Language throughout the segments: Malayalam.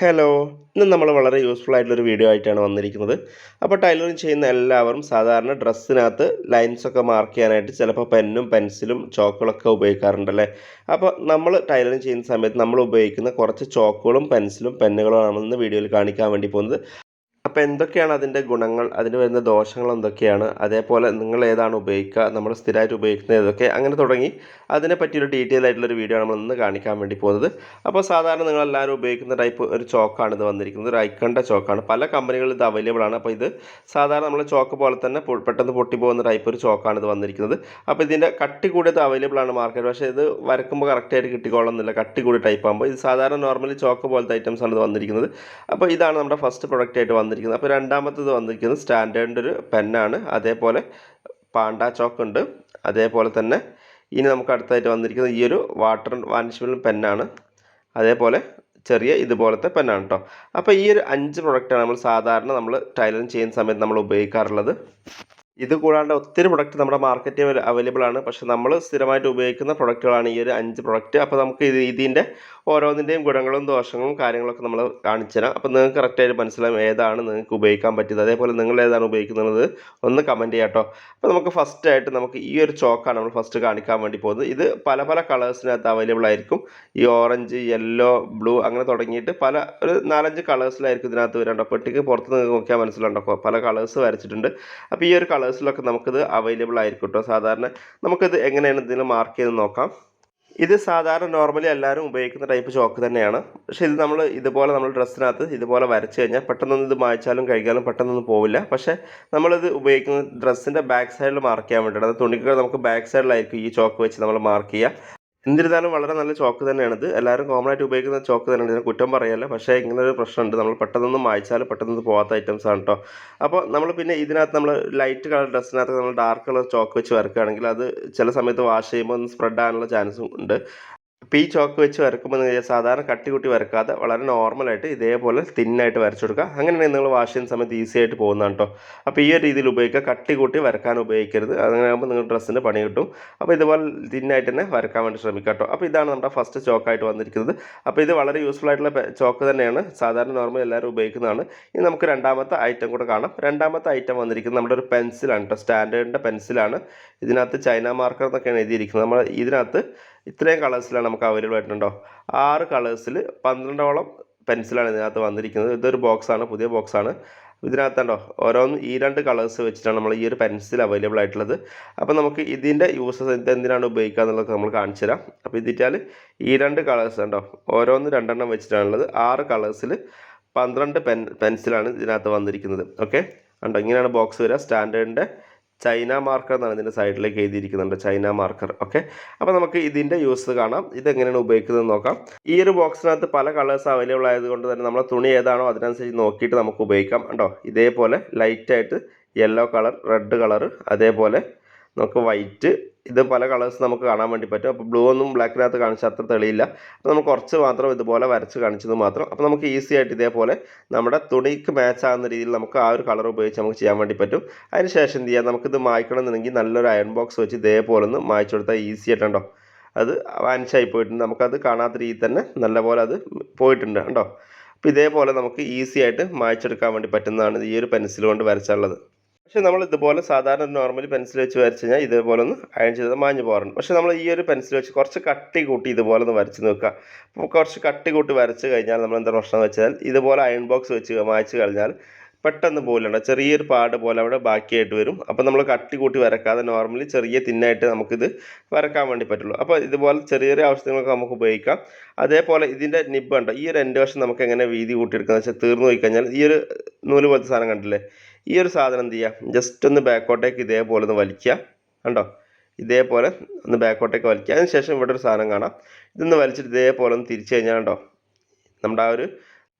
ഹലോ ഇന്ന് നമ്മൾ വളരെ യൂസ്ഫുൾ ആയിട്ടുള്ളൊരു വീഡിയോ ആയിട്ടാണ് വന്നിരിക്കുന്നത്. അപ്പോൾ ടൈലറിങ് ചെയ്യുന്ന എല്ലാവരും സാധാരണ ഡ്രസ്സിനകത്ത് ലൈൻസൊക്കെ മാർക്ക് ചെയ്യാനായിട്ട് ചിലപ്പോൾ പെന്നും പെൻസിലും ചോക്കുകളൊക്കെ ഉപയോഗിക്കാറുണ്ടല്ലേ? അപ്പോൾ നമ്മൾ ടൈലറിങ് ചെയ്യുന്ന സമയത്ത് നമ്മൾ ഉപയോഗിക്കുന്ന കുറച്ച് ചോക്കുകളും പെൻസിലും പെന്നുകളുമാണ് ഇന്ന് വീഡിയോയിൽ കാണിക്കാൻ വേണ്ടി പോകുന്നത്. അപ്പോൾ എന്തൊക്കെയാണ് അതിന്റെ ഗുണങ്ങൾ? അതിന് വരുന്ന ദോഷങ്ങൾ എന്തൊക്കെയാണ്? അതേപോലെ നിങ്ങൾ ഏതാണ് ഉപയോഗിക്കുക? നമ്മൾ സ്ഥിരമായിട്ട് ഉപയോഗിക്കുന്നത് ഏതൊക്കെ? അങ്ങനെ തുടങ്ങി. അതിനെ പറ്റിയൊരു ഡീറ്റെയിൽ ആയിട്ടുള്ളൊരു വീഡിയോ നമ്മൾ ഇന്ന് കാണിക്കാൻ വേണ്ടി പോകുന്നത്. അപ്പോൾ സാധാരണ നിങ്ങൾ എല്ലാവരും ഉപയോഗിക്കുന്ന ടൈപ്പ് ഒരു ചോക്കാണ് ഇത് വന്നിരിക്കുന്നത്. ഒരു ഐക്കണ്ട ചോക്കാണ് പല കമ്പനികളിൽ ഇത് അവൈലബിൾ ആണ്. അപ്പോൾ ഇത് സാധാരണ നമ്മൾ ചോക്ക് പോലെ തന്നെ പെട്ടെന്ന് പൊട്ടി പൊട്ടിപ്പോകുന്ന ടൈപ്പ് ഒരു ചോക്കാണ് ഇത് വന്നിരിക്കുന്നത്. അപ്പോൾ ഇതിന്റെ കട്ടി കൂടിയത് അവൈലബിൾ ആണ് മാർക്കറ്റ് പക്ഷേ ഇത് വരക്കുമ്പോൾ കറക്റ്റായിട്ട് കിട്ടിക്കോളുന്നില്ല കട്ടി കൂടി ടൈപ്പ് ആകുമ്പോൾ ഇത് സാധാരണ നോർമലി ചോക്ക് പോലത്തെ ഐറ്റംസ് ആണ് ഇത് വന്നിരിക്കുന്നത്. അപ്പോൾ ഇതാണ് നമ്മുടെ ഫസ്റ്റ് പ്രൊഡക്റ്റ് ആയിട്ട് വന്നിരിക്കുന്നത്. അപ്പോൾ രണ്ടാമത്തത് വന്നിരിക്കുന്നത് സ്റ്റാൻഡേർഡിന്റെ ഒരു പെന്നാണ്. അതേപോലെ പാണ്ട ചോക്ക് ഉണ്ട്. അതേപോലെ തന്നെ ഇനി നമുക്ക് അടുത്തായിട്ട് വന്നിരിക്കുന്നത് ഈ ഒരു വാട്ടർ വാനിഷ്മെന്റ് പെന്നാണ്. അതേപോലെ ചെറിയ ഇതുപോലത്തെ പെന്നാണ് കേട്ടോ അപ്പോൾ ഈ ഒരു അഞ്ച് പ്രൊഡക്റ്റാണ് നമ്മൾ സാധാരണ നമ്മൾ ടൈലറിങ് ചെയ്യുന്ന സമയത്ത് നമ്മൾ ഉപയോഗിക്കാറുള്ളത്. ഇത് കൂടാണ്ട് ഒത്തിരി പ്രൊഡക്റ്റ് നമ്മുടെ മാർക്കറ്റിൽ അവൈലബിൾ ആണ്. പക്ഷെ നമ്മൾ സ്ഥിരമായിട്ട് ഉപയോഗിക്കുന്ന പ്രൊഡക്റ്റുകളാണ് ഈ ഒരു അഞ്ച് പ്രൊഡക്റ്റ് അപ്പോൾ നമുക്ക് ഇത് ഇതിന്റെ ഓരോന്നിന്റെയും ഗുണങ്ങളും ദോഷങ്ങളും കാര്യങ്ങളൊക്കെ നമ്മൾ കാണിച്ചു തരാം. അപ്പോൾ നിങ്ങൾക്ക് കറക്റ്റായിട്ട് മനസ്സിലാവും ഏതാണ് നിങ്ങൾക്ക് ഉപയോഗിക്കാൻ പറ്റിയത് അതേപോലെ നിങ്ങൾ ഏതാണ് ഉപയോഗിക്കുന്നത് ഒന്ന് കമന്റ് ചെയ്യാം കേട്ടോ അപ്പോൾ നമുക്ക് ഫസ്റ്റ് ആയിട്ട് നമുക്ക് ഈ ഒരു ചോക്കാണ് നമ്മൾ ഫസ്റ്റ് കാണിക്കാൻ വേണ്ടി പോകുന്നത്. ഇത് പല പല കളേഴ്സിനകത്ത് അവൈലബിൾ ആയിരിക്കും. ഈ ഓറഞ്ച് യെല്ലോ ബ്ലൂ അങ്ങനെ തുടങ്ങിയിട്ട് പല ഒരു നാലഞ്ച് കളേഴ്സിലായിരിക്കും ഇതിനകത്ത് വരാണ്ടോ പെട്ടിക്ക് പുറത്ത് നിങ്ങൾക്ക് നോക്കിയാൽ മനസ്സിലുണ്ടോ പല കളേഴ്സ് വരച്ചിട്ടുണ്ട്. അപ്പോൾ ഈ ഒരു കളേഴ്സിലൊക്കെ നമുക്കിത് അവൈലബിൾ ആയിരിക്കും കേട്ടോ സാധാരണ നമുക്കിത് എങ്ങനെയാണ് ഇതിൽ മാർക്ക് ചെയ്ത് നോക്കാം. ഇത് സാധാരണ നോർമലി എല്ലാവരും ഉപയോഗിക്കുന്ന ടൈപ്പ് ചോക്ക് തന്നെയാണ്. പക്ഷെ ഇത് നമ്മൾ ഇതുപോലെ നമ്മൾ ഡ്രസ്സിനകത്ത് ഇതുപോലെ വരച്ച് കഴിഞ്ഞാൽ പെട്ടെന്നൊന്നും ഇത് മായ്ച്ചാലും കഴിക്കാനും പെട്ടെന്നൊന്നും പോവില്ല. പക്ഷേ നമ്മളിത് ഉപയോഗിക്കുന്ന ഡ്രസ്സിന്റെ ബാക്ക് സൈഡിൽ മാർക്ക് ചെയ്യാൻ വേണ്ടിയിട്ട് അത് തുണിക്ക് നമുക്ക് ബാക്ക് സൈഡിലായിരിക്കും ഈ ചോക്ക് വെച്ച് നമ്മൾ മാർക്ക് ചെയ്യുക എന്നിരുന്നാലും വളരെ നല്ല ചോക്ക് തന്നെയാണിത്. എല്ലാവരും കോമൺ ആയിട്ട് ഉപയോഗിക്കുന്ന ചോക്ക് തന്നെയാണ്. ഇതിന് കുറ്റം പറയല്ല. പക്ഷേ ഇങ്ങനെ ഒരു പ്രശ്നമുണ്ട്. നമ്മൾ പെട്ടെന്നൊന്നും മായ്ച്ചാൽ പെട്ടെന്ന് പോകാത്ത ഐറ്റംസ് ആണ് കേട്ടോ അപ്പോൾ നമ്മൾ പിന്നെ ഇതിനകത്ത് നമ്മൾ ലൈറ്റ് കളർ ഡ്രസ്സിനകത്ത് നമ്മൾ ഡാർക്ക് കളർ ചോക്ക് വെച്ച് വരക്കുകയാണെങ്കിൽ അത് ചില സമയത്ത് വാഷ് ചെയ്യുമ്പോൾ ഒന്ന് സ്പ്രെഡ് ആകാനുള്ള ചാൻസും ഉണ്ട്. അപ്പോൾ ഈ ചോക്ക് വെച്ച് വരക്കുമ്പോൾ നിങ്ങൾ സാധാരണ കട്ടി കുട്ടി വരക്കാതെ വളരെ നോർമലായിട്ട് ഇതേപോലെ തിന്നായിട്ട് വരച്ചു കൊടുക്കുക. അങ്ങനെയാണെങ്കിൽ നിങ്ങൾ വാഷ് ചെയ്യുന്ന സമയത്ത് ഈസി ആയിട്ട് പോകുന്നതാണ് കേട്ടോ അപ്പോൾ ഈ ഒരു രീതിയിൽ ഉപയോഗിക്കുക. കട്ടി കൂട്ടി വരക്കാൻ ഉപയോഗിക്കരുത്. അങ്ങനെ ആകുമ്പോൾ നിങ്ങൾ ഡ്രസ്സിന് പണി കിട്ടും. അപ്പോൾ ഇതുപോലെ തിന്നായിട്ട് തന്നെ വരക്കാൻ വേണ്ടി ശ്രമിക്കുക കേട്ടോ അപ്പോൾ ഇതാണ് നമ്മുടെ ഫസ്റ്റ് ചോക്കായിട്ട് വന്നിരിക്കുന്നത്. അപ്പോൾ ഇത് വളരെ യൂസ്ഫുൾ ആയിട്ടുള്ള ചോക്ക് തന്നെയാണ്. സാധാരണ നോർമൽ എല്ലാവരും ഉപയോഗിക്കുന്നതാണ്. ഇനി നമുക്ക് രണ്ടാമത്തെ ഐറ്റം കൂടെ കാണാം. രണ്ടാമത്തെ ഐറ്റം വന്നിരിക്കുന്നത് നമ്മുടെ ഒരു പെൻസിലാണ് കേട്ടോ സ്റ്റാൻഡേർഡിന്റെ പെൻസിലാണ് ഇതിനകത്ത് ചൈന മാർക്കർ എന്നൊക്കെയാണ് എഴുതിയിരിക്കുന്നത്. നമ്മൾ ഇതിനകത്ത് ഇത്രയും കളേഴ്സിലാണ് നമുക്ക് അവൈലബിൾ ആയിട്ടുണ്ടോ? ആറ് കളേഴ്സിൽ പന്ത്രണ്ടോളം പെൻസിലാണ് ഇതിനകത്ത് വന്നിരിക്കുന്നത്. ഇതൊരു ബോക്സാണ് പുതിയ ബോക്സാണ്. ഇതിനകത്തുണ്ടോ? ഓരോന്ന് ഈ രണ്ട് കളേഴ്സ് വെച്ചിട്ടാണ് നമ്മൾ ഈ ഒരു പെൻസിൽ അവൈലബിൾ ആയിട്ടുള്ളത്. അപ്പോൾ നമുക്ക് ഇതിന്റെ യൂസസ് ഇത് എന്തിനാണ് ഉപയോഗിക്കുക എന്നുള്ളത് നമ്മൾ കാണിച്ചു തരാം. അപ്പോൾ ഇതിട്ടാൽ ഈ രണ്ട് കളേഴ്സ് ഉണ്ടോ? ഓരോന്ന് രണ്ടെണ്ണം വെച്ചിട്ടാണുള്ളത്. ആറ് കളേഴ്സിൽ പന്ത്രണ്ട് പെൻ പെൻസിലാണ് ഇതിനകത്ത് വന്നിരിക്കുന്നത്. ഓക്കെ? ഉണ്ടോ ഇങ്ങനെയാണ് ബോക്സ് വരിക. സ്റ്റാൻഡേർഡിന്റെ ചൈന മാർക്കർ എന്നാണ് ഇതിന്റെ സൈഡിലേക്ക് എഴുതിയിരിക്കുന്നുണ്ട് ചൈന മാർക്കർ ഓക്കെ അപ്പോൾ നമുക്ക് ഇതിന്റെ യൂസ് കാണാം. ഇതെങ്ങനെയാണ് ഉപയോഗിക്കുന്നത് നോക്കാം. ഈ ഒരു ബോക്സിനകത്ത് പല കളേഴ്സ് അവൈലബിൾ ആയതുകൊണ്ട് തന്നെ നമ്മളെ തുണി ഏതാണോ അതിനനുസരിച്ച് നോക്കിയിട്ട് നമുക്ക് ഉപയോഗിക്കാം. കണ്ടോ? ഇതേപോലെ ലൈറ്റായിട്ട് യെല്ലോ കളർ റെഡ് കളർ അതേപോലെ നമുക്ക് വൈറ്റ് ഇത് പല കളേഴ്സ് നമുക്ക് കാണാൻ വേണ്ടി പറ്റും. അപ്പോൾ ബ്ലൂ ഒന്നും ബ്ലാക്കിനകത്ത് കാണിച്ചാൽ അത്ര തെളിയില്ല. അപ്പോൾ നമുക്ക് കുറച്ച് മാത്രം ഇതുപോലെ വരച്ച് കാണിച്ചത് മാത്രം. അപ്പോൾ നമുക്ക് ഈസി ആയിട്ട് ഇതേപോലെ നമ്മുടെ തുണിക്ക് മാച്ച് ആകുന്ന രീതിയിൽ നമുക്ക് ആ ഒരു കളർ ഉപയോഗിച്ച് നമുക്ക് ചെയ്യാൻ വേണ്ടി പറ്റും. അതിന് ശേഷം എന്ത് ചെയ്യാം? നമുക്കിത് മായ്ക്കണം എന്നുണ്ടെങ്കിൽ നല്ലൊരു അയൺ ബോക്സ് വെച്ച് ഇതേപോലെ ഒന്ന് മായ്ച്ചു കൊടുത്താൽ ഈസി ആയിട്ടുണ്ടോ അത് വാനിഷായി പോയിട്ടുണ്ട്. നമുക്കത് കാണാത്ത രീതിയിൽ തന്നെ നല്ലപോലെ അത് പോയിട്ടുണ്ട് കണ്ടോ? അപ്പോൾ ഇതേപോലെ നമുക്ക് ഈസി ആയിട്ട് മായ്ച്ചെടുക്കാൻ വേണ്ടി പറ്റുന്നതാണ് ഈ ഒരു പെൻസിൽ കൊണ്ട് വരച്ചാലുള്ളത് പക്ഷേ നമ്മൾ ഇതുപോലെ സാധാരണ നോർമലി പെൻസിൽ വെച്ച് വരച്ച് കഴിഞ്ഞാൽ ഇതേപോലെ ഒന്ന് അയൺ ചെയ്ത് മാഞ്ഞു പോകാറുണ്ട്. പക്ഷേ നമ്മൾ ഈ ഒരു പെൻസിൽ വെച്ച് കുറച്ച് കട്ടി കൂട്ടി ഇതുപോലെ ഒന്ന് വരച്ച് നോക്കുക. അപ്പോൾ കുറച്ച് കട്ടി കൂട്ടി വരച്ച് കഴിഞ്ഞാൽ നമ്മൾ എന്താ പ്രശ്നം വെച്ചാൽ ഇതുപോലെ അയൺ ബോക്സ് വെച്ച് മായ്ച്ച് കഴിഞ്ഞാൽ പെട്ടെന്ന് പോലുണ്ട് ചെറിയൊരു പാട് പോലെ അവിടെ ബാക്കിയായിട്ട് വരും. അപ്പോൾ നമ്മൾ കട്ടി കൂട്ടി വരക്കാതെ നോർമലി ചെറിയ തിന്നായിട്ട് നമുക്കിത് വരക്കാൻ വേണ്ടി പറ്റുള്ളൂ. അപ്പോൾ ഇതുപോലെ ചെറിയ ചെറിയ ആവശ്യങ്ങൾക്ക് നമുക്ക് ഉപയോഗിക്കാം. അതേപോലെ ഇതിന്റെ നിബ് ഉണ്ട് ഈ ഒരു എന്റെ വശം നമുക്ക് എങ്ങനെ വീതി കൂട്ടിയെടുക്കുക വെച്ചാൽ തീർന്നു പോയി കഴിഞ്ഞാൽ ഈ ഒരു നൂൽ പോലത്തെ സാധനം കണ്ടില്ലേ? ഈ ഒരു സാധനം എന്ത് ചെയ്യുക ജസ്റ്റ് ഒന്ന് ബാക്കോട്ടേക്ക് ഇതേപോലെ ഒന്ന് വലിക്കുക കണ്ടോ? ഇതേപോലെ ഒന്ന് ബാക്കോട്ടേക്ക് വലിക്കുക അതിന് ശേഷം ഇവിടെ ഒരു സാധനം കാണാം. ഇതൊന്ന് വലിച്ചിട്ട് ഇതേപോലെ ഒന്ന് തിരിച്ചു കഴിഞ്ഞാൽ കണ്ടോ? നമ്മുടെ ആ ഒരു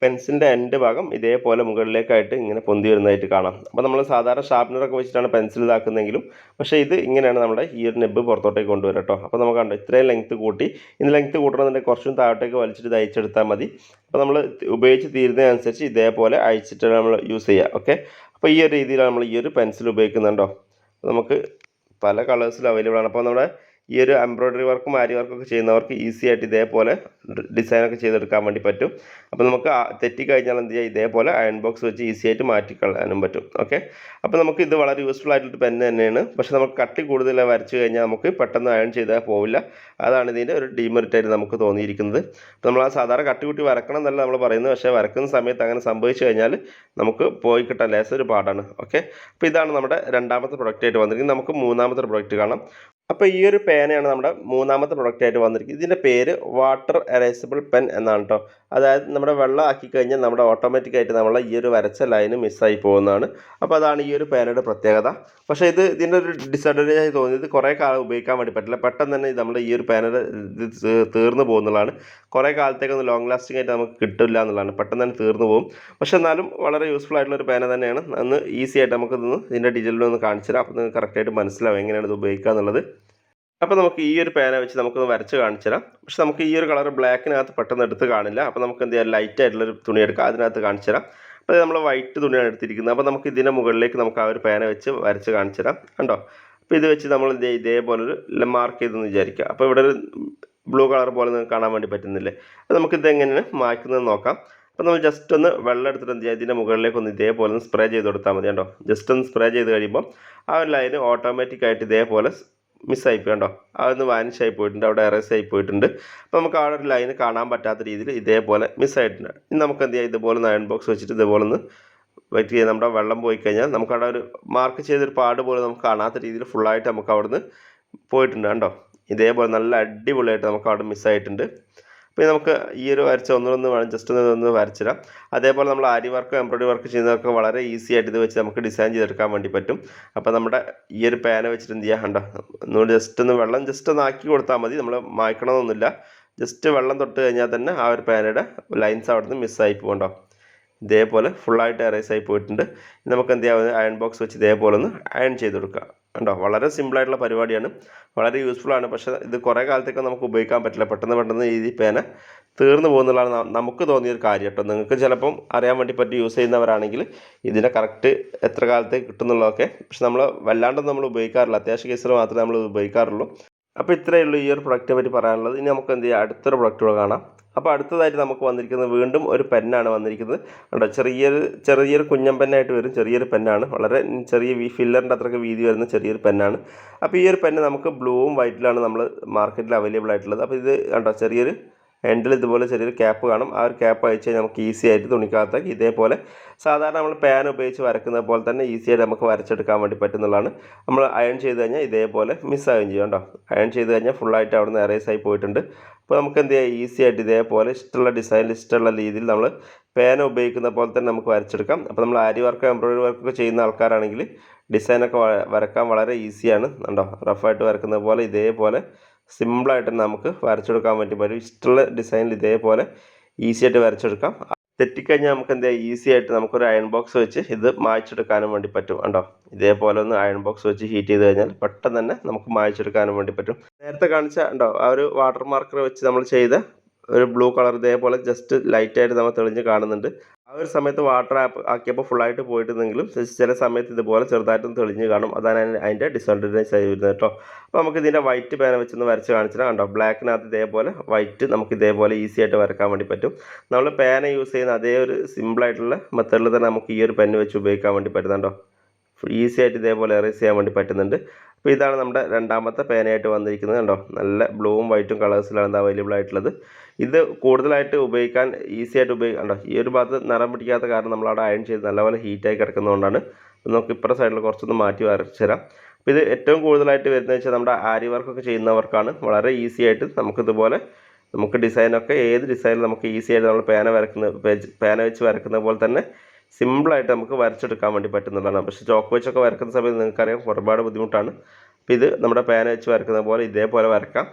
പെൻസിലിന്റെ എൻഡ് ഭാഗം ഇതേപോലെ മുകളിലേക്കായിട്ട് ഇങ്ങനെ പൊന്തി വരുന്നതായിട്ട് കാണാം. അപ്പോൾ നമ്മൾ സാധാരണ ഷാർപ്പനറൊക്കെ വെച്ചിട്ടാണ് പെൻസിൽ ഇതാക്കുന്നതെങ്കിലും പക്ഷേ ഇത് ഇങ്ങനെയാണ് നമ്മുടെ ഈ ഒരു നെബ് പുറത്തോട്ടേക്ക് കൊണ്ടുവരാം കേട്ടോ. അപ്പോൾ നമുക്ക് കണ്ടോ ഇത്രയും ലെങ്ത്ത് കൂട്ടി. ഇന്ന് ലെങ്ത്ത് കൂട്ടണമെന്നുണ്ടെങ്കിൽ കുറച്ചും താഴോട്ടേക്ക് വലിച്ചിട്ട് തയ്ച്ചെടുത്താൽ മതി. അപ്പോൾ നമ്മൾ ഉപയോഗിച്ച് തീരുന്നതനുസരിച്ച് ഇതേപോലെ അയച്ചിട്ട് നമ്മൾ യൂസ് ചെയ്യുക ഓക്കെ അപ്പോൾ ഈ ഒരു രീതിയിലാണ് നമ്മൾ ഈ ഒരു പെൻസിൽ ഉപയോഗിക്കുന്നുണ്ടോ നമുക്ക് പല കളേഴ്സിൽ അവൈലബിൾ ആണ്. അപ്പോൾ നമ്മുടെ ഈ ഒരു എംബ്രോയ്ഡറി വർക്കും ആരി വർക്കൊക്കെ ചെയ്യുന്നവർക്ക് ഈസി ആയിട്ട് ഇതേപോലെ ഡിസൈനൊക്കെ ചെയ്തെടുക്കാൻ വേണ്ടി പറ്റും. അപ്പോൾ നമുക്ക് തെറ്റിക്കഴിഞ്ഞാൽ എന്ത് ചെയ്യുക ഇതേപോലെ അയൺ ബോക്സ് വെച്ച് ഈസി ആയിട്ട് മാറ്റിക്കളയാനും പറ്റും. ഓക്കെ അപ്പോൾ നമുക്ക് ഇത് വളരെ യൂസ്ഫുൾ ആയിട്ടുള്ള പെൻ തന്നെയാണ്. പക്ഷേ നമുക്ക് കട്ടി കൂടുതൽ വരച്ച് കഴിഞ്ഞാൽ നമുക്ക് പെട്ടെന്ന് അയൺ ചെയ്താൽ പോവില്ല. അതാണ് ഇതിന്റെ ഒരു ഡീമെറിറ്റ് ആയിട്ട് നമുക്ക് തോന്നിയിരിക്കുന്നത്. നമ്മൾ ആ സാധാരണ കട്ടി കൂട്ടി വരക്കണം എന്നല്ല നമ്മൾ പറയുന്നത്. പക്ഷേ വരക്കുന്ന സമയത്ത് അങ്ങനെ സംഭവിച്ചു കഴിഞ്ഞാൽ നമുക്ക് പോയി കിട്ടാൻ ലേസ് ഒരു പാടാണ്. ഓക്കെ അപ്പോൾ ഇതാണ് നമ്മുടെ രണ്ടാമത്തെ പ്രൊഡക്റ്റ് ആയിട്ട് വന്നിരിക്കുന്നത്. നമുക്ക് മൂന്നാമത്തെ പ്രൊഡക്റ്റ് കാണാം. അപ്പോൾ ഈ ഒരു പേനയാണ് നമ്മുടെ മൂന്നാമത്തെ പ്രൊഡക്റ്റ് ആയിട്ട് വന്നിരിക്കുന്നത്. ഇതിന്റെ പേര് വാട്ടർ എറേസബിൾ പെൻ എന്നാണ് കേട്ടോ അതായത് നമ്മുടെ വെള്ളം ആക്കി കഴിഞ്ഞാൽ നമ്മുടെ ഓട്ടോമാറ്റിക്കായിട്ട് നമ്മളെ ഈ ഒരു വരച്ച ലൈന് മിസ്സായി പോകുന്നതാണ്. അപ്പോൾ അതാണ് ഈ ഒരു പേനയുടെ പ്രത്യേകത. പക്ഷേ ഇത് ഇതിന്റെ ഒരു ഡിസഡ്വാന്റേജ് ആയി തോന്നിയത് കുറേ കാലം ഉപയോഗിക്കാൻ വേണ്ടി പറ്റില്ല. പെട്ടെന്ന് തന്നെ നമ്മുടെ ഈ ഒരു പേനയുടെ ഇത് തീർന്നു പോകുന്നതാണ്. കുറേ ഒന്ന് ലോങ് ലാസ്റ്റിംഗ് ആയിട്ട് നമുക്ക് കിട്ടില്ല എന്നുള്ളതാണ്. പെട്ടെന്ന് തന്നെ തീർന്നു പോകും. പക്ഷേ എന്നാലും വളരെ യൂസ്ഫുൾ ആയിട്ടുള്ള ഒരു പേന തന്നെയാണ്. അന്ന് ഈസി ആയിട്ട് നമുക്ക് ഇതൊന്ന് ഇതിന്റെ ഡീറ്റെയിലൊന്ന് കാണിച്ചു തരാം. അപ്പോൾ നിങ്ങൾക്ക് കറക്റ്റായിട്ട് മനസ്സിലാവും എങ്ങനെയാണ് ഇത് ഉപയോഗിക്കുക എന്നുള്ളത് അപ്പോൾ നമുക്ക് ഈ ഒരു പേന വെച്ച് നമുക്കൊന്ന് വരച്ച് കാണിച്ചു തരാം പക്ഷെ നമുക്ക് ഈ ഒരു കളർ ബ്ലാക്കിനകത്ത് പെട്ടെന്ന് എടുത്ത് കാണില്ല. അപ്പോൾ നമുക്ക് എന്ത് ചെയ്യാം? ലൈറ്റ് ആയിട്ടുള്ളൊരു തുണി എടുക്കാം. അതിനകത്ത് കാണിച്ചു തരാം അപ്പോൾ നമ്മൾ വൈറ്റ് തുണിയാണ് എടുത്തിരിക്കുന്നത്. അപ്പോൾ നമുക്ക് ഇതിന്റെ മുകളിലേക്ക് നമുക്ക് ആ ഒരു പേന വെച്ച് വരച്ച് കാണിച്ചു തരാം കണ്ടോ? അപ്പോൾ ഇത് വെച്ച് നമ്മൾ ഇതേ ഇതേപോലെ മാർക്ക് ചെയ്തെന്ന് വിചാരിക്കുക. അപ്പോൾ ഇവിടെ ഒരു ബ്ലൂ കളർ പോലെ നിങ്ങൾക്ക് കാണാൻ വേണ്ടി പറ്റുന്നില്ലേ? അപ്പോൾ നമുക്ക് ഇത് എങ്ങനെയാണ് മായ്ക്കുന്നത് നോക്കാം. അപ്പോൾ നമ്മൾ ജസ്റ്റ് ഒന്ന് വെള്ളം എടുത്തിട്ട് എന്ത് ചെയ്യുക? ഇതിന്റെ മുകളിലേക്ക് ഒന്ന് ഇതേപോലെ ഒന്ന് സ്പ്രേ ചെയ്ത് കൊടുത്താൽ മതി. കേട്ടോ ജസ്റ്റ് ഒന്ന് സ്പ്രേ ചെയ്ത് കഴിയുമ്പോൾ ആ ഒരു ലൈന് ഓട്ടോമാറ്റിക്കായിട്ട് ഇതേപോലെ മിസ്സായി പോയി കണ്ടോ? അതൊന്ന് വാനിഷ് ആയി പോയിട്ടുണ്ട് അവിടെ എറേസ് ആയി പോയിട്ടുണ്ട് അപ്പോൾ നമുക്ക് ആ ഒരു ലൈന് കാണാൻ പറ്റാത്ത രീതിയിൽ ഇതേപോലെ മിസ്സായിട്ടുണ്ട് ഇനി നമുക്ക് എന്ത് ചെയ്യാം? ഇതുപോലെ ഒന്ന് അയൺ ബോക്സ് വെച്ചിട്ട് ഇതുപോലെ ഒന്ന് വെയിറ്റ് ചെയ്ത് നമ്മുടെ വെള്ളം പോയി കഴിഞ്ഞാൽ നമുക്ക് അവിടെ ഒരു മാർക്ക് ചെയ്തൊരു പാട് പോലെ നമുക്ക് കാണാത്ത രീതിയിൽ ഫുള്ളായിട്ട് നമുക്ക് അവിടുന്ന് പോയിട്ടുണ്ട് കണ്ടോ? ഇതേപോലെ നല്ല അടിപൊളിയായിട്ട് നമുക്ക് അവിടെ മിസ്സായിട്ടുണ്ട് അപ്പോൾ നമുക്ക് ഈ ഒരു വരച്ച ഒന്നൊന്ന് ജസ്റ്റ് ഒന്ന് ഒന്ന് വരച്ചിടാം. അതേപോലെ നമ്മൾ ആരി വർക്ക് എംബ്രോയ്ഡറി വർക്ക് ചെയ്യുന്നതൊക്കെ വളരെ ഈസി ആയിട്ട് ഇത് വെച്ച് നമുക്ക് ഡിസൈൻ ചെയ്തെടുക്കാൻ വേണ്ടി പറ്റും. അപ്പോൾ നമ്മുടെ ഈ ഒരു പേന വെച്ചിട്ട് എന്ത് ചെയ്യാം? ഒന്നുകൂടി ജസ്റ്റ് ഒന്ന് വെള്ളം ജസ്റ്റ് ഒന്ന് ആക്കി കൊടുത്താൽ മതി. നമ്മൾ മായ്ക്കണമെന്നൊന്നുമില്ല ജസ്റ്റ് വെള്ളം തൊട്ട് കഴിഞ്ഞാൽ തന്നെ ആ ഒരു പേനയുടെ ലൈൻസ് അവിടെ നിന്ന് മിസ്സായി പോകണ്ടോ ഇതേപോലെ ഫുള്ളായിട്ട് എറേസ് ആയി പോയിട്ടുണ്ട്. നമുക്ക് എന്ത് ചെയ്യാം? അയൺ ബോക്സ് വെച്ച് ഇതേപോലെ ഒന്ന് അയൺ ചെയ്ത് കൊടുക്കുക. കണ്ടോ? വളരെ സിമ്പിളായിട്ടുള്ള പരിപാടിയാണ്. വളരെ യൂസ്ഫുൾ ആണ്. പക്ഷേ ഇത് കുറേ കാലത്തേക്ക് നമുക്ക് ഉപയോഗിക്കാൻ പറ്റില്ല. പെട്ടെന്ന് പെട്ടെന്ന് ഈ പേന തീർന്നു പോകുന്നുള്ളതാണ് നമുക്ക് തോന്നിയൊരു കാര്യം കേട്ടോ. നിങ്ങൾക്ക് ചിലപ്പം അറിയാൻ വേണ്ടി പറ്റി യൂസ് ചെയ്യുന്നവരാണെങ്കിൽ ഇതിനെ കറക്റ്റ് എത്ര കാലത്തേക്ക് കിട്ടുന്നുള്ളതൊക്കെ. പക്ഷെ നമ്മൾ വല്ലാണ്ടൊന്നും നമ്മൾ ഉപയോഗിക്കാറില്ല. അത്യാവശ്യ കേസിൽ മാത്രമേ നമ്മൾ ഉപയോഗിക്കാറുള്ളൂ. അപ്പോൾ ഇത്രയേ ഉള്ളൂ ഈ ഒരു പ്രൊഡക്റ്റിനെ പറ്റി പറയാനുള്ളത്. ഇനി നമുക്ക് എന്ത് ചെയ്യാം? അടുത്തൊരു പ്രൊഡക്റ്റ് കൂടെ കാണാം. അപ്പോൾ അടുത്തതായിട്ട് നമുക്ക് വന്നിരിക്കുന്നത് വീണ്ടും ഒരു പെന്നാണ് വന്നിരിക്കുന്നത്. കണ്ടോ? ചെറിയൊരു ചെറിയൊരു കുഞ്ഞൻ പെന്നായിട്ട് വരും. ചെറിയൊരു പെന്നാണ് വളരെ ചെറിയ വി ഫില്ലറിന്റെ അത്രയ്ക്ക് വീതി വരുന്ന ചെറിയൊരു പെന്നാണ് അപ്പോൾ ഈ ഒരു പെന്ന് നമുക്ക് ബ്ലൂവും വൈറ്റിലാണ് നമ്മൾ മാർക്കറ്റിൽ അവൈലബിൾ ആയിട്ടുള്ളത്. അപ്പോൾ ഇത് കണ്ടോ? ചെറിയൊരു എൻഡിൽ ഇതുപോലെ ചെറിയൊരു ക്യാപ്പ് കാണും. ആ ഒരു ക്യാപ്പ് അയച്ച് കഴിഞ്ഞാൽ നമുക്ക് ഈസി ആയിട്ട് തുണിക്കകത്തേക്ക് ഇതേപോലെ സാധാരണ നമ്മൾ പാൻ ഉപയോഗിച്ച് വരക്കുന്ന പോലെ തന്നെ ഈസിയായിട്ട് നമുക്ക് വരച്ചെടുക്കാൻ വേണ്ടി പറ്റുന്നതാണ്. നമ്മൾ അയൺ ചെയ്ത് കഴിഞ്ഞാൽ ഇതേപോലെ മിസ്സാകുകയും ചെയ്യും കേട്ടോ. അയൺ ചെയ്ത് കഴിഞ്ഞാൽ ഫുള്ളായിട്ട് അവിടെ നിന്ന് എറേസ് ആയി പോയിട്ടുണ്ട്. അപ്പോൾ നമുക്ക് എന്ത് ചെയ്യാം? ഈസി ആയിട്ട് ഇതേപോലെ ഇഷ്ടമുള്ള ഡിസൈൻ ഇഷ്ടമുള്ള രീതിയിൽ നമ്മൾ പേന ഉപയോഗിക്കുന്ന പോലെ തന്നെ നമുക്ക് വരച്ചെടുക്കാം. അപ്പോൾ നമ്മൾ ആരി വർക്ക് എംബ്രോയിഡറി വർക്കൊക്കെ ചെയ്യുന്ന ആൾക്കാരാണെങ്കിൽ ഡിസൈനൊക്കെ വരക്കാൻ വളരെ ഈസിയാണ് കണ്ടോ? റഫായിട്ട് വരക്കുന്ന പോലെ ഇതേപോലെ സിമ്പിളായിട്ട് നമുക്ക് വരച്ചെടുക്കാൻ പറ്റും. പറ്റും ഇഷ്ടമുള്ള ഡിസൈനിൽ ഇതേപോലെ ഈസി ആയിട്ട് വരച്ചെടുക്കാം. തെറ്റിക്കഴിഞ്ഞാൽ നമുക്ക് എന്താ ഈസി ആയിട്ട് നമുക്കൊരു അയൺ ബോക്സ് വെച്ച് ഇത് മായ്ച്ചെടുക്കാനും വേണ്ടി പറ്റും കണ്ടോ? ഇതേപോലെ ഒന്ന് അയൺ ബോക്സ് വെച്ച് ഹീറ്റ് ചെയ്ത് കഴിഞ്ഞാൽ പെട്ടെന്ന് തന്നെ നമുക്ക് മായ്ച്ചെടുക്കാനും വേണ്ടി പറ്റും. നേരത്തെ കാണിച്ച ഉണ്ടോ ആ ഒരു വാട്ടർ മാർക്കർ വെച്ച് നമ്മൾ ചെയ്ത ഒരു ബ്ലൂ കളർ ഇതേപോലെ ജസ്റ്റ് ലൈറ്റായിട്ട് നമ്മൾ തെളിഞ്ഞ് കാണുന്നുണ്ട്. ആ ഒരു സമയത്ത് വാട്ടർ ആപ്പ് ആക്കിയപ്പോൾ ഫുള്ളായിട്ട് പോയിട്ടുണ്ടെങ്കിലും ചില സമയത്ത് ഇതുപോലെ ചെറുതായിട്ടൊന്ന് തെളിഞ്ഞ് കാണും. അതാണ് അതിന്റെ ഡിസഡ്വാന്റേജ് ആയി വരുന്നത് കേട്ടോ. അപ്പോൾ നമുക്ക് ഇതിന്റെ വൈറ്റ് പേന വെച്ചൊന്ന് വരച്ച് കാണിച്ചാൽ കണ്ടോ. ബ്ലാക്കിനകത്ത് ഇതേപോലെ വൈറ്റ് നമുക്ക് ഇതേപോലെ ഈസി ആയിട്ട് വരക്കാൻ വേണ്ടി പറ്റും. നമ്മൾ പേന യൂസ് ചെയ്യുന്ന അതേ ഒരു സിമ്പിളായിട്ടുള്ള മെത്തേഡിൽ തന്നെ നമുക്ക് ഈ ഒരു പെന്ന് വെച്ച് ഉപയോഗിക്കാൻ വേണ്ടി പറ്റുന്നുണ്ടോ ഈസി ആയിട്ട് ഇതേപോലെ എറേസ് ചെയ്യാൻ വേണ്ടി പറ്റുന്നുണ്ട്. അപ്പോൾ ഇതാണ് നമ്മുടെ രണ്ടാമത്തെ പേനയായിട്ട് വന്നിരിക്കുന്നത് കണ്ടോ? നല്ല ബ്ലൂവും വൈറ്റും കളേഴ്സിലാണ് ഇത് അവൈലബിൾ ആയിട്ടുള്ളത്. ഇത് കൂടുതലായിട്ട് ഉപയോഗിക്കാൻ ഈസി ആയിട്ട് ഉപയോഗിക്കാം കണ്ടോ? ഈ ഒരു ഭാഗത്ത് നിറം പിടിക്കാത്ത കാരണം നമ്മളവിടെ അയൺ ചെയ്ത് നല്ലപോലെ ഹീറ്റായി കിടക്കുന്നതുകൊണ്ടാണ്. നമുക്ക് ഇപ്പുറ സൈഡിൽ കുറച്ചൊന്ന് മാറ്റി വരച്ച് തരാം. അപ്പോൾ ഇത് ഏറ്റവും കൂടുതലായിട്ട് വരുന്നത് വെച്ചാൽ നമ്മുടെ ആരി വർക്കൊക്കെ ചെയ്യുന്നവർക്കാണ്. വളരെ ഈസി ആയിട്ട് നമുക്കിതുപോലെ നമുക്ക് ഡിസൈനൊക്കെ ഏത് ഡിസൈനിൽ നമുക്ക് ഈസി ആയിട്ട് നമ്മൾ പേന വരക്കുന്ന പേന വെച്ച് വരക്കുന്ന പോലെ തന്നെ സിമ്പിളായിട്ട് നമുക്ക് വരച്ചെടുക്കാൻ വേണ്ടി പറ്റുന്നതാണ് പക്ഷേ ചോക്ക് വെച്ചൊക്കെ വരക്കുന്ന സമയത്ത് നിങ്ങൾക്കറിയാം ഒരുപാട് ബുദ്ധിമുട്ടാണ്. അപ്പോൾ ഇത് നമ്മുടെ പേന വെച്ച് വരക്കുന്ന പോലെ ഇതേപോലെ വരക്കാം.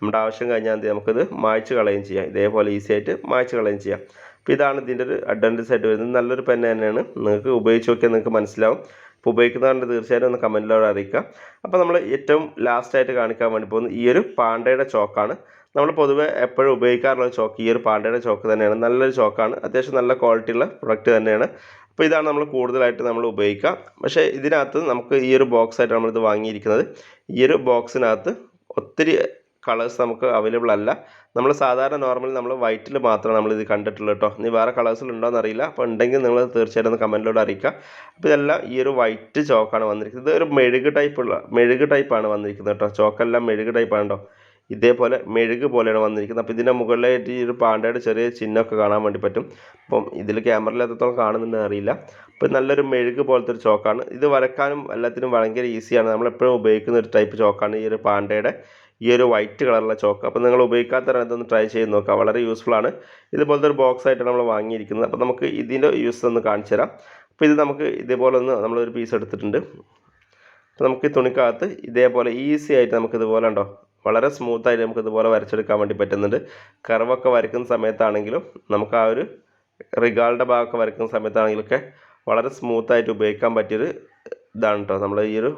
നമ്മുടെ ആവശ്യം കഴിഞ്ഞാൽ എന്ത് നമുക്കിത് മായ്ച്ച് കളയും ചെയ്യാം. ഇതേപോലെ ഈസി ആയിട്ട് മായ്ച്ച് കളയും ചെയ്യാം. അപ്പോൾ ഇതാണ് ഇതിന്റെ ഒരു അഡ്വാന്റേജ് ആയിട്ട് വരുന്നത്. നല്ലൊരു പെൻ തന്നെയാണ്. നിങ്ങൾക്ക് ഉപയോഗിച്ച് നോക്കിയാൽ നിങ്ങൾക്ക് മനസ്സിലാവും. അപ്പോൾ ഉപയോഗിക്കുന്നതുകൊണ്ട് തീർച്ചയായിട്ടും ഒന്ന് കമന്റിലൂടെ അറിയിക്കുക. അപ്പോൾ നമ്മൾ ഏറ്റവും ലാസ്റ്റായിട്ട് കാണിക്കാൻ വേണ്ടി പോകുന്നത് ഈ ഒരു പാണ്ടയുടെ ചോക്കാണ്. നമ്മൾ പൊതുവെ എപ്പോഴും ഉപയോഗിക്കാറുള്ള ചോക്ക് ഈ ഒരു പാണ്ടയുടെ ചോക്ക് തന്നെയാണ്. നല്ലൊരു ചോക്കാണ്. അത്യാവശ്യം നല്ല ക്വാളിറ്റിയുള്ള പ്രൊഡക്റ്റ് തന്നെയാണ്. അപ്പോൾ ഇതാണ് നമ്മൾ കൂടുതലായിട്ട് നമ്മൾ ഉപയോഗിക്കുക. പക്ഷേ ഇതിനകത്ത് നമുക്ക് ഈ ഒരു ബോക്സ് ആയിട്ട് നമ്മളിത് വാങ്ങിയിരിക്കുന്നത്. ഈ ഒരു ബോക്സിനകത്ത് ഒത്തിരി കളേഴ്സ് നമുക്ക് അവൈലബിൾ അല്ല. നമ്മൾ സാധാരണ നോർമലി നമ്മൾ വൈറ്റിൽ മാത്രമേ നമ്മൾ ഇത് കണ്ടിട്ടുള്ളൂ കേട്ടോ. ഇനി വേറെ കളേഴ്സിൽ ഉണ്ടോ എന്നറിയില്ല അപ്പോൾ ഉണ്ടെങ്കിൽ നിങ്ങൾ തീർച്ചയായിട്ടും ഒന്ന് കമന്റിലൂടെ അറിയിക്കുക. അപ്പോൾ ഇതെല്ലാം ഈ ഒരു വൈറ്റ് ചോക്കാണ് വന്നിരിക്കുന്നത്. ഇത് ഒരു മെഴുക് ടൈപ്പുള്ള മെഴുക് ടൈപ്പാണ് വന്നിരിക്കുന്നത് കേട്ടോ. ചോക്കെല്ലാം മെഴുക് ടൈപ്പാണ് കേട്ടോ. ഇതേപോലെ മെഴുക് പോലെയാണ് വന്നിരിക്കുന്നത്. അപ്പോൾ ഇതിന്റെ മുകളിലായിട്ട് ഈ ഒരു പാണ്ടയുടെ ചെറിയ ചിഹ്നമൊക്കെ കാണാൻ വേണ്ടി പറ്റും. അപ്പം ഇതിൽ ക്യാമറയിൽ എത്രത്തോളം കാണുന്നുണ്ടെന്ന് അറിയില്ല. അപ്പോൾ നല്ലൊരു മെഴുക് പോലത്തെ ഒരു ചോക്കാണ്. ഇത് വരക്കാനും എല്ലാത്തിനും ഭയങ്കര ഈസിയാണ്. നമ്മളെപ്പോഴും ഉപയോഗിക്കുന്ന ഒരു ടൈപ്പ് ചോക്കാണ് ഈ ഒരു പാണ്ടയുടെ ഈ ഒരു വൈറ്റ് കളറുള്ള ചോക്ക്. അപ്പോൾ നിങ്ങൾ ഉപയോഗിക്കാത്തവരാണ് ഇതൊന്ന് ട്രൈ ചെയ്ത് നോക്കുക. വളരെ യൂസ്ഫുൾ ആണ്. ഇതുപോലത്തെ ഒരു ബോക്സ് ആയിട്ടാണ് നമ്മൾ വാങ്ങിയിരിക്കുന്നത്. അപ്പോൾ നമുക്ക് ഇതിന്റെ യൂസ് ഒന്ന് കാണിച്ചു തരാം. അപ്പോൾ ഇത് നമുക്ക് ഇതേപോലെ ഒന്ന് നമ്മളൊരു പീസ് എടുത്തിട്ടുണ്ട്. അപ്പോൾ നമുക്ക് ഈ തുണിക്കകത്ത് ഇതേപോലെ ഈസി ആയിട്ട് നമുക്ക് ഇതുപോലെ ഉണ്ടോ? വളരെ സ്മൂത്തായിട്ട് നമുക്ക് ഇതുപോലെ വരച്ചെടുക്കാൻ വേണ്ടി പറ്റുന്നുണ്ട്. കർവൊക്കെ വരയ്ക്കുന്ന സമയത്താണെങ്കിലും നമുക്ക് ആ ഒരു റിഗാളുടെ ഭാഗമൊക്കെ വരയ്ക്കുന്ന സമയത്താണെങ്കിലൊക്കെ വളരെ സ്മൂത്തായിട്ട് ഉപയോഗിക്കാൻ പറ്റിയൊരു ഇതാണ് കേട്ടോ നമ്മൾ ഈ ഒരു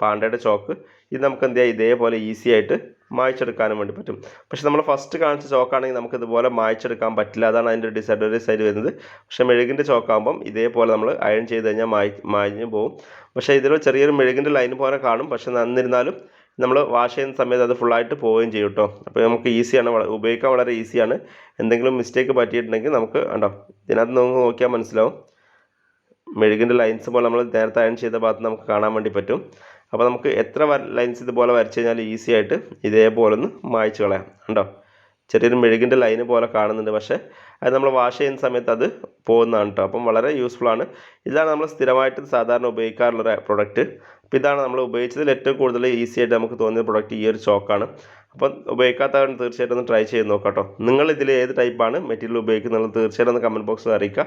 പാണ്ടയുടെ ചോക്ക് ഇത് നമുക്ക് എന്ത് ചെയ്യാം? ഇതേപോലെ ഈസി ആയിട്ട് മായ്ച്ചെടുക്കാനും വേണ്ടി പറ്റും. പക്ഷെ നമ്മൾ ഫസ്റ്റ് കാണിച്ച ചോക്കാണെങ്കിൽ നമുക്ക് ഇതുപോലെ മായ്ച്ചെടുക്കാൻ പറ്റില്ല. അതാണ് അതിന്റെ ഡിസഡ്വാന്റേജ് സൈഡ് വരുന്നത്. പക്ഷേ മെഴുകിന്റെ ചോക്കാകുമ്പം ഇതേപോലെ നമ്മൾ അയൺ ചെയ്ത് കഴിഞ്ഞാൽ മായി മാഞ്ഞ് പോകും പക്ഷേ ഇതിൽ ചെറിയൊരു മെഴുകിന്റെ ലൈൻ പോലെ കാണും. പക്ഷെ എന്നിരുന്നാലും നമ്മൾ വാഷ് ചെയ്യുന്ന സമയത്ത് അത് ഫുള്ളായിട്ട് പോവുകയും ചെയ്യും കേട്ടോ അപ്പോൾ നമുക്ക് ഈസിയാണ് ഉപയോഗിക്കാൻ വളരെ ഈസിയാണ് എന്തെങ്കിലും മിസ്റ്റേക്ക് പറ്റിയിട്ടുണ്ടെങ്കിൽ നമുക്ക് ഉണ്ടോ ഇതിനകത്ത് നമുക്ക് നോക്കിയാൽ മനസ്സിലാവും. മെഴുകിന്റെ ലൈൻസ് പോലെ നമ്മൾ നേരത്തെ അയൺ ചെയ്ത ഭാഗത്ത് നമുക്ക് കാണാൻ വേണ്ടി പറ്റും. അപ്പോൾ നമുക്ക് എത്ര ലൈൻസ് ഇതുപോലെ വരച്ച് കഴിഞ്ഞാൽ ഈസി ആയിട്ട് ഇതേപോലെ ഒന്ന് മായ്ച്ച് കളയാം കണ്ടോ? ചെറിയൊരു മെഴുകിന്റെ ലൈന് പോലെ കാണുന്നുണ്ട്. പക്ഷേ അത് നമ്മൾ വാഷ് ചെയ്യുന്ന സമയത്ത് അത് പോകുന്നതാണ് കേട്ടോ അപ്പം വളരെ യൂസ്ഫുൾ ആണ്. ഇതാണ് നമ്മൾ സ്ഥിരമായിട്ട് സാധാരണ ഉപയോഗിക്കാറുള്ള പ്രൊഡക്റ്റ് അപ്പോൾ ഇതാണ് നമ്മൾ ഉപയോഗിച്ചതിൽ ഏറ്റവും കൂടുതൽ ഈസി ആയിട്ട് നമുക്ക് തോന്നിയ പ്രൊഡക്റ്റ് ഈ ഒരു ചോക്കാണ് അപ്പം ഉപയോഗിക്കാത്തവർ തീർച്ചയായിട്ടും ഒന്ന് ട്രൈ ചെയ്ത് നോക്കാം കേട്ടോ നിങ്ങൾ ഇതിൽ ഏത് ടൈപ്പാണ് മെറ്റീരിയൽ ഉപയോഗിക്കുന്നത് തീർച്ചയായിട്ടും ഒന്ന് കമന്റ് ബോക്സിൽ അറിയിക്കുക.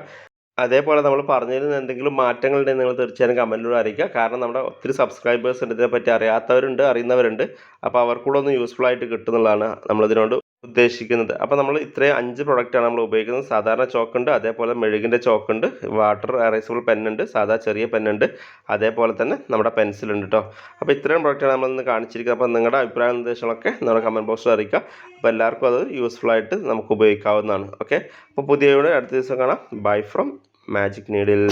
അതേപോലെ നമ്മൾ പറഞ്ഞു നിന്ന് എന്തെങ്കിലും മാറ്റങ്ങളുണ്ടെങ്കിൽ നിങ്ങൾ തീർച്ചയായും കമന്റിലൂടെ അറിയിക്കുക. കാരണം നമ്മുടെ ഒത്തിരി സബ്സ്ക്രൈബേഴ്സ് ഉണ്ട്. ഇതിനെപ്പറ്റി അറിയാത്തവരുണ്ട് അറിയുന്നവരുണ്ട്. അപ്പോൾ അവർക്കൂടെ ഒന്ന് യൂസ്ഫുൾ ആയിട്ട് കിട്ടുന്നുള്ളതാണ് നമ്മളിതിനോട് ഉദ്ദേശിക്കുന്നത്. അപ്പോൾ നമ്മൾ ഇത്രയും അഞ്ച് പ്രൊഡക്റ്റാണ് നമ്മൾ ഉപയോഗിക്കുന്നത്. സാധാരണ ചോക്കുണ്ട് അതേപോലെ മെഴുകിന്റെ ചോക്കുണ്ട് വാട്ടർ എറേസബിൾ പെന്നുണ്ട് സാധാ ചെറിയ പെന്നുണ്ട് അതേപോലെ തന്നെ നമ്മുടെ പെൻസിലുണ്ട് കേട്ടോ അപ്പോൾ ഇത്രയും പ്രൊഡക്റ്റാണ് നമ്മൾ ഇന്ന് കാണിച്ചിരിക്കുന്നത്. അപ്പോൾ നിങ്ങളുടെ അഭിപ്രായ നിർദ്ദേശങ്ങളൊക്കെ നമ്മുടെ കമന്റ് ബോക്സിൽ അറിയിക്കുക. അപ്പോൾ എല്ലാവർക്കും അത് യൂസ്ഫുൾ ആയിട്ട് നമുക്ക് ഉപയോഗിക്കാവുന്നതാണ്. ഓക്കെ അപ്പോൾ പുതിയ അടുത്ത ദിവസം കാണാം. Bye from magic needle